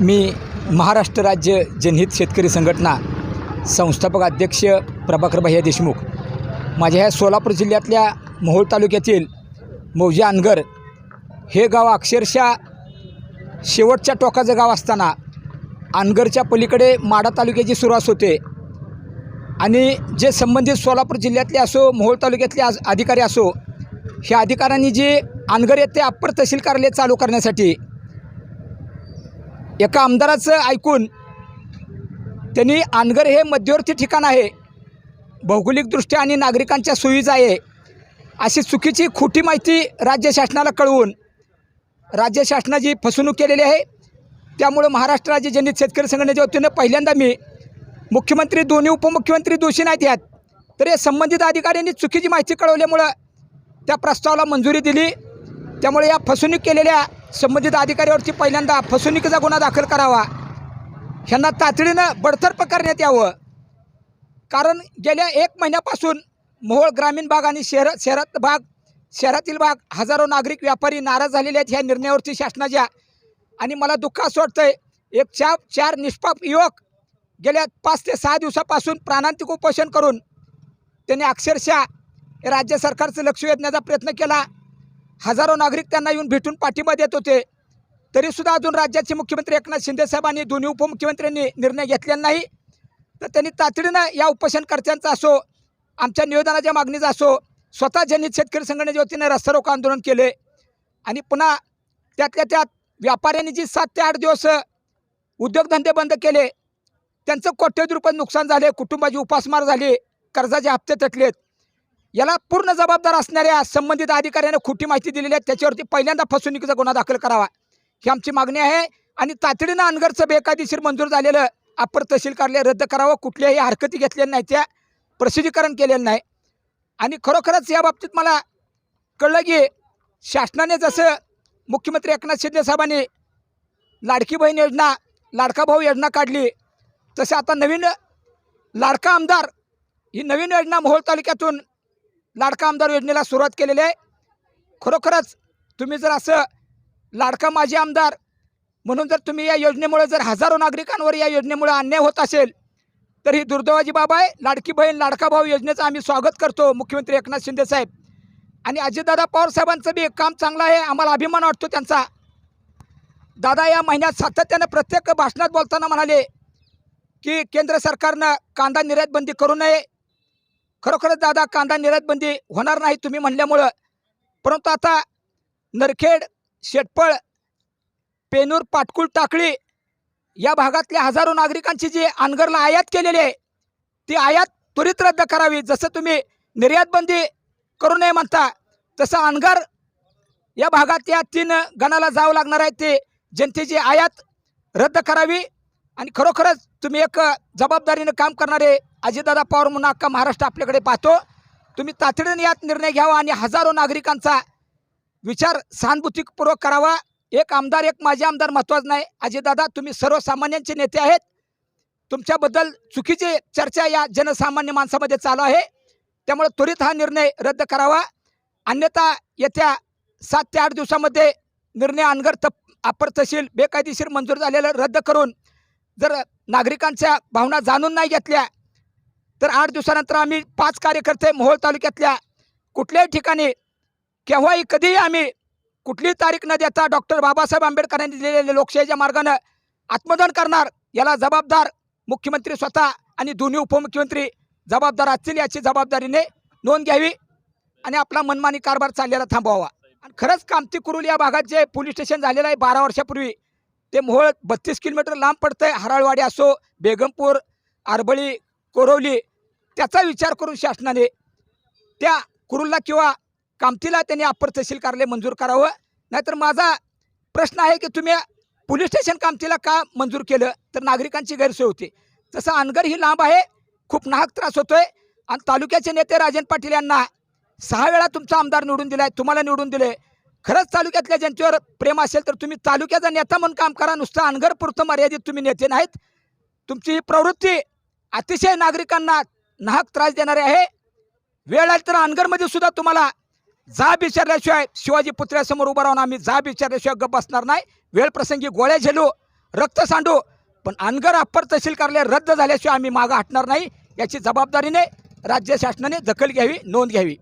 मी महाराष्ट्र राज्य जनहित शेतकरी संघटना संस्थापक अध्यक्ष प्रभाकर भैया देशमुख. माझ्या ह्या सोलापूर जिल्ह्यातल्या मोहोळ तालुक्यातील मौजे अनगर हे गाव अक्षरशः शेवटच्या टोकाचं गाव असताना अनगरच्या पलीकडे माडा तालुक्याची सुरुवात होते. आणि जे संबंधित सोलापूर जिल्ह्यातले असो मोहोळ तालुक्यातले अधिकारी असो ह्या अधिकाऱ्यांनी जे अनगर येथे अप्पर तहसील कार्यालय चालू करण्यासाठी एका आमदाराचं ऐकून त्यांनी अनगर हे मध्यवर्ती ठिकाण आहे. भौगोलिकदृष्ट्या आणि नागरिकांच्या सोयीचं आहे. अशी चुकीची खोटी माहिती राज्य शासनाला कळवून राज्य शासनाची फसवणूक केलेली आहे त्यामुळं महाराष्ट्र राज्य जनहित शेतकरी संघटनेच्या वतीनं पहिल्यांदा मी मुख्यमंत्री दोन्ही उपमुख्यमंत्री दोषी नाहीत यात तर या संबंधित अधिकाऱ्यांनी चुकीची माहिती कळवल्यामुळं त्या प्रस्तावाला मंजुरी दिली. त्यामुळे या फसवणूक केलेल्या संबंधित अधिकाऱ्यावरती पहिल्यांदा फसवणुकीचा गुन्हा दाखल करावा. ह्यांना तातडीनं बडतर्फ करण्यात यावं. कारण गेल्या एक महिन्यापासून मोहोळ ग्रामीण भाग आणि शहर शहरात भाग शहरातील भाग हजारो नागरिक व्यापारी नाराज झालेले आहेत ह्या निर्णयावरती शासनाच्या आणि मला दुःख असं वाटतंय एक चार चार निष्पाप युवक गेल्या पाच ते सहा दिवसापासून प्राणांतिक उपोषण करून त्यांनी अक्षरशः राज्य सरकारचं लक्ष वेधण्याचा प्रयत्न केला. हजारो नागरिक त्यांना येऊन भेटून पाठिंबा देत होते. तरीसुद्धा अजून राज्याचे मुख्यमंत्री एकनाथ शिंदेसाहेबांनी दोन्ही उपमुख्यमंत्र्यांनी निर्णय घेतलेला नाही. तर त्यांनी तातडीनं या उपोषणकर्त्यांचा असो आमच्या निवेदनाच्या मागणीचा असो स्वतः ज्यांनी शेतकरी संघटनेच्या वतीने रस्ता रोको आंदोलन केले आणि पुन्हा त्यातल्या त्यात व्यापाऱ्यांनी जी सात ते आठ दिवस उद्योगधंदे बंद केले त्यांचं कोट्यवधी रुपये नुकसान झाले कुटुंबाची उपासमार झाली कर्जाचे हप्ते तटलेत. याला पूर्ण जबाबदार असणाऱ्या संबंधित अधिकाऱ्याने खोटी माहिती दिलेली आहे. त्याच्यावरती पहिल्यांदा फसवणुकीचा गुन्हा दाखल करावा. ही आमची मागणी आहे आणि तातडीनं अनगरचं बेकायदेशीर मंजूर झालेलं अपर तहसील कार्यालय रद्द करावं. कुठल्याही हरकती घेतलेल्या नाही त्या प्रसिद्धीकरण केलेलं नाही. आणि खरोखरच या बाबतीत मला कळलं की शासनाने जसं मुख्यमंत्री एकनाथ शिंदे साहेबांनी लाडकी बहीण योजना लाडका भाऊ योजना काढली तसं आता नवीन लाडका आमदार ही नवीन योजना मोहोळ तालुक्यातून लाडका आमदार योजनेला सुरुवात केलेली आहे. खरोखरच तुम्ही जर असं लाडका माजी आमदार म्हणून जर तुम्ही या योजनेमुळे जर हजारो नागरिकांवर या योजनेमुळे अन्याय होत असेल तर ही दुर्दैवाची बाब आहे. लाडकी बहीण लाडका भाऊ योजनेचं आम्ही स्वागत करतो मुख्यमंत्री एकनाथ शिंदे साहेब. आणि अजितदादा पवार साहेबांचं बी काम चांगलं आहे आम्हाला अभिमान वाटतो त्यांचा. दादा या महिन्यात सातत्यानं प्रत्येक भाषणात बोलताना म्हणाले की केंद्र सरकारनं कांदा निर्यात बंदी करू नये खरोखरच दादा कांदा निर्यातबंदी होणार नाही तुम्ही म्हणल्यामुळं. परंतु आता नरखेड शेटपळ पेनूर पाटकुळ टाकळी या भागातल्या हजारो नागरिकांची जी अनगरला आयात केलेली आहे ती आयात त्वरित रद्द करावी. जसं तुम्ही निर्यातबंदी करू नये म्हणता तसं अनगर या भागात या तीन गणाला जावं लागणार आहे ते जनतेची आयात रद्द करावी. आणि खरोखरच तुम्ही एक जबाबदारीनं काम करणारे अजितदादा पवार म्हणून अख्खा महाराष्ट्र आपल्याकडे पाहतो. तुम्ही तातडीने यात निर्णय घ्यावा आणि हजारो नागरिकांचा विचार सहानुभूतीपूर्वक करावा. एक आमदार एक माझे आमदार महत्त्वाचं नाही. अजितदादा तुम्ही सर्वसामान्यांचे नेते आहेत. तुमच्याबद्दल चुकीची चर्चा या जनसामान्य माणसामध्ये चालू आहे. त्यामुळे त्वरित हा निर्णय रद्द करावा. अन्यथा येत्या सात ते आठ दिवसामध्ये निर्णय अनगर तप अप्पर तहसील बेकायदेशीर मंजूर झालेलं रद्द करून जर नागरिकांच्या भावना जाणून नाही घेतल्या तर आठ दिवसानंतर आम्ही पाच कार्यकर्ते मोहोळ तालुक्यातल्या कुठल्याही ठिकाणी केव्हाही कधीही आम्ही कुठलीही तारीख न देता डॉक्टर बाबासाहेब आंबेडकरांनी दिलेल्या लोकशाहीच्या मार्गानं आत्मदान करणार याला जबाबदार मुख्यमंत्री स्वतः आणि दोन्ही उपमुख्यमंत्री जबाबदार असतील याची जबाबदारीने नोंद घ्यावी आणि आपला मनमानी कारभार चाललेला थांबवावा. आणि खरंच कामती कुरुल या भागात जे पोलीस स्टेशन झालेलं आहे बारा वर्षापूर्वी ते मोहोळ बत्तीस किलोमीटर लांब पडतं आहे हराळवाडी असो बेगमपूर आरबळी कोरवली त्याचा विचार करून शासनाने त्या कुरुलला किंवा कामतीला त्यांनी अप्पर तहसील कार्यालय मंजूर करावं. नाहीतर माझा प्रश्न आहे की तुम्ही पोलीस स्टेशन कामतीला का मंजूर केलं? तर नागरिकांची गैरसोय होती. तसं अनगर ही लांब आहे खूप नाहक त्रास होतोय. आणि तालुक्याचे नेते राजन पाटील यांना सहा वेळा तुमचा आमदार निवडून दिलाय तुम्हाला निवडून दिले खरंच तालुक्यातल्या जनतेवर प्रेम असेल तर तुम्ही तालुक्याचा नेता म्हणून काम करा. नुसतं अनगरपुरतं मर्यादित तुम्ही नेते नाहीत. तुमची ही प्रवृत्ती अतिशय नागरिकांना नाहक त्रास देणारी आहे. वेळ आली तर अनगरमध्ये सुद्धा तुम्हाला जाब विचारल्याशिवाय शिवाजी पुतळ्यासमोर उभं राहून आम्ही जाब विचारल्याशिवाय गप बसणार नाही. वेळ प्रसंगी गोळ्या झेलू रक्त सांडू पण अनगर अप्पर तहसील कार्यालय रद्द झाल्याशिवाय आम्ही मागं हटणार नाही. याची जबाबदारीने राज्य शासनाने दखल घ्यावी नोंद घ्यावी.